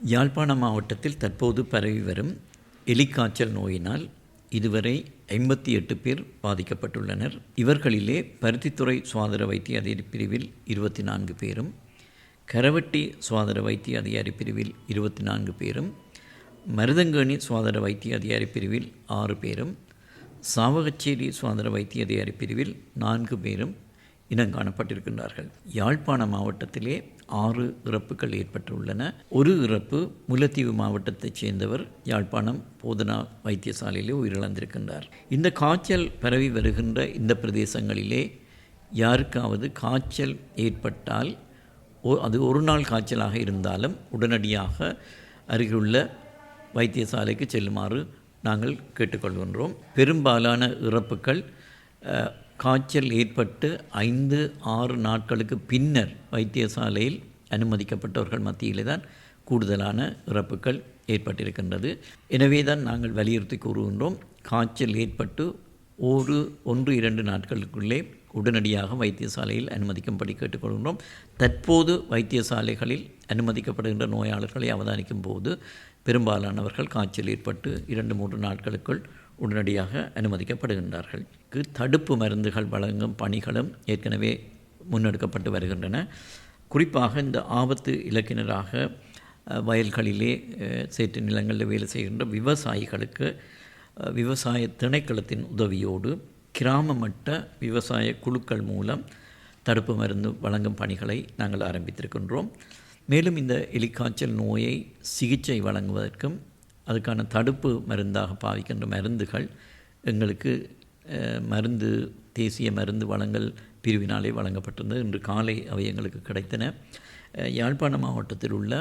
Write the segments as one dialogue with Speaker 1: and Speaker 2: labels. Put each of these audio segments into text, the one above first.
Speaker 1: யாழ்ப்பாண மாவட்டத்தில் தற்போது பரவி வரும் எலிக்காய்ச்சல் நோயினால் இதுவரை ஐம்பத்தி எட்டு பேர் பாதிக்கப்பட்டுள்ளனர். இவர்களிலே பருத்தித்துறை சுவாதர வைத்திய அதிகாரி பிரிவில் இருபத்தி நான்கு பேரும் கரவட்டி சுவாதர வைத்திய அதிகாரி பிரிவில் இருபத்தி நான்கு பேரும் மருதங்கேணி சுவாதர வைத்திய அதிகாரி பிரிவில் ஆறு பேரும் சாவகச்சேரி சுவாதர வைத்திய அதிகாரி பிரிவில் நான்கு பேரும் இனம் காணப்பட்டிருக்கின்றார்கள். யாழ்ப்பாண மாவட்டத்திலே ஆறு இறப்புகள் ஏற்பட்டுள்ளன. ஒரு இறப்பு முல்லைத்தீவு மாவட்டத்தைச் சேர்ந்தவர் யாழ்ப்பாணம் போதனா வைத்தியசாலையிலே உயிரிழந்திருக்கின்றார். இந்த காய்ச்சல் பரவி வருகின்ற இந்த பிரதேசங்களிலே யாருக்காவது காய்ச்சல் ஏற்பட்டால் அது ஒரு நாள் காய்ச்சலாக இருந்தாலும் உடனடியாக அருகிலுள்ள வைத்தியசாலைக்கு செல்லுமாறு நாங்கள் கேட்டுக்கொள்கின்றோம். பெரும்பாலான இறப்புகள் காய்ச்சல் ஏற்பட்டு ஐந்து ஆறு நாட்களுக்கு பின்னர் வைத்தியசாலையில் அனுமதிக்கப்பட்டவர்கள் மத்தியிலே தான் கூடுதலான இறப்புகள் ஏற்பட்டிருக்கின்றது. எனவே தான் நாங்கள் வலியுறுத்தி கூறுகின்றோம் காய்ச்சல் ஏற்பட்டு ஒரு ஒன்று இரண்டு நாட்களுக்குள்ளே உடனடியாக வைத்தியசாலையில் அனுமதிக்கும்படி கேட்டுக்கொள்கின்றோம். தற்போது வைத்தியசாலைகளில் அனுமதிக்கப்படுகின்ற நோயாளர்களை அவதானிக்கும் போது பெரும்பாலானவர்கள் காய்ச்சல் ஏற்பட்டு இரண்டு மூன்று நாட்களுக்குள் உடனடியாக அனுமதிக்கப்படுகின்றார்கள். தடுப்பு மருந்துகள் வழங்கும் பணிகளும் ஏற்கனவே முன்னெடுக்கப்பட்டு வருகின்றன. குறிப்பாக இந்த ஆபத்து இலக்கினராக வயல்களிலே சேற்று நிலங்களில் வேலை செய்கின்ற விவசாயிகளுக்கு விவசாய திணைக்களத்தின் உதவியோடு கிராம மட்ட விவசாய குழுக்கள் மூலம் தடுப்பு மருந்து வழங்கும் பணிகளை நாங்கள் ஆரம்பித்திருக்கின்றோம். மேலும் இந்த எலிக்காய்ச்சல் நோயை சிகிச்சை வழங்குவதற்கும் அதுக்கான தடுப்பு மருந்தாக பாவிக்கின்ற மருந்துகள் எங்களுக்கு மருந்து தேசிய மருந்து வழங்கல் பிரிவினாலே வழங்கப்பட்டிருந்தது. இன்று காலை அவை எங்களுக்கு கிடைத்தன. யாழ்ப்பாண மாவட்டத்தில் உள்ள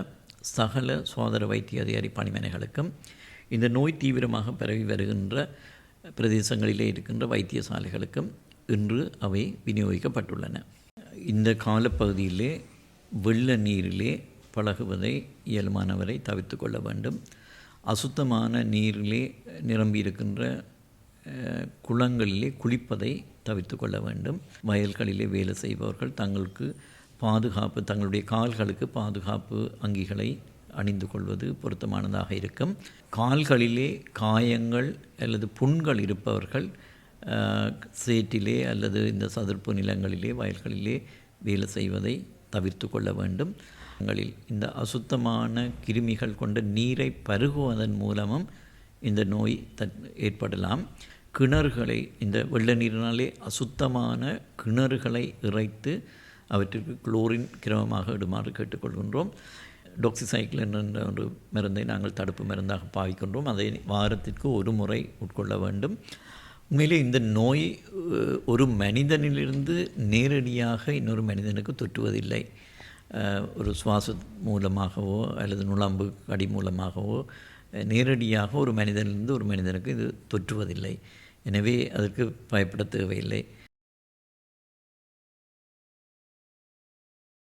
Speaker 1: சகல சோதர வைத்திய அதிகாரி பணிமனைகளுக்கும் இந்த நோய் தீவிரமாக பரவி வருகின்ற பிரதேசங்களிலே இருக்கின்ற வைத்தியசாலைகளுக்கும் இன்று அவை விநியோகிக்கப்பட்டுள்ளன. இந்த காலப்பகுதியிலே வெள்ள நீரிலே பழகுவதை இயல்பானவரை தவிர்த்து கொள்ள வேண்டும். அசுத்தமான நீரிலே நிரம்பி இருக்கின்ற குளங்களிலே குளிப்பதை தவிர்த்து கொள்ள வேண்டும். வயல்களிலே வேலை செய்பவர்கள் தங்களுக்கு பாதுகாப்பு தங்களுடைய கால்களுக்கு பாதுகாப்பு அங்கிகளை அணிந்து கொள்வது பொருத்தமானதாக இருக்கும். கால்களிலே காயங்கள் அல்லது புண்கள் இருப்பவர்கள் சேற்றிலே அல்லது இந்த சதுர்ப்பு நிலங்களிலே வயல்களிலே வேலை செய்வதை தவிர்த்து கொள்ள வேண்டும். ங்களில் இந்த அசுத்தமான கிருமிகள் கொண்ட நீரை பருகுவதன் மூலமும் இந்த நோய் தட் ஏற்படலாம். கிணறுகளை இந்த வெள்ள நீரினாலே அசுத்தமான கிணறுகளை இறைத்து அவற்றிற்கு குளோரின் கிரமமாக இடுமாறு கேட்டுக்கொள்கின்றோம். டொக்சிசைக்கிள் என்ற ஒரு மருந்தை நாங்கள் தடுப்பு மருந்தாக பாவிக்கின்றோம். அதை வாரத்திற்கு ஒரு முறை உட்கொள்ள வேண்டும். உண்மையிலே இந்த நோய் ஒரு மனிதனிலிருந்து நேரடியாக இன்னொரு மனிதனுக்கு தொற்றுவதில்லை. ஒரு சுவாச மூலமாகவோ அல்லது நுழம்பு கடி மூலமாகவோ நேரடியாக ஒரு மனிதனிலிருந்து ஒரு மனிதனுக்கு இது தொற்றுவதில்லை. எனவே அதற்கு பயப்பட தேவையில்லை.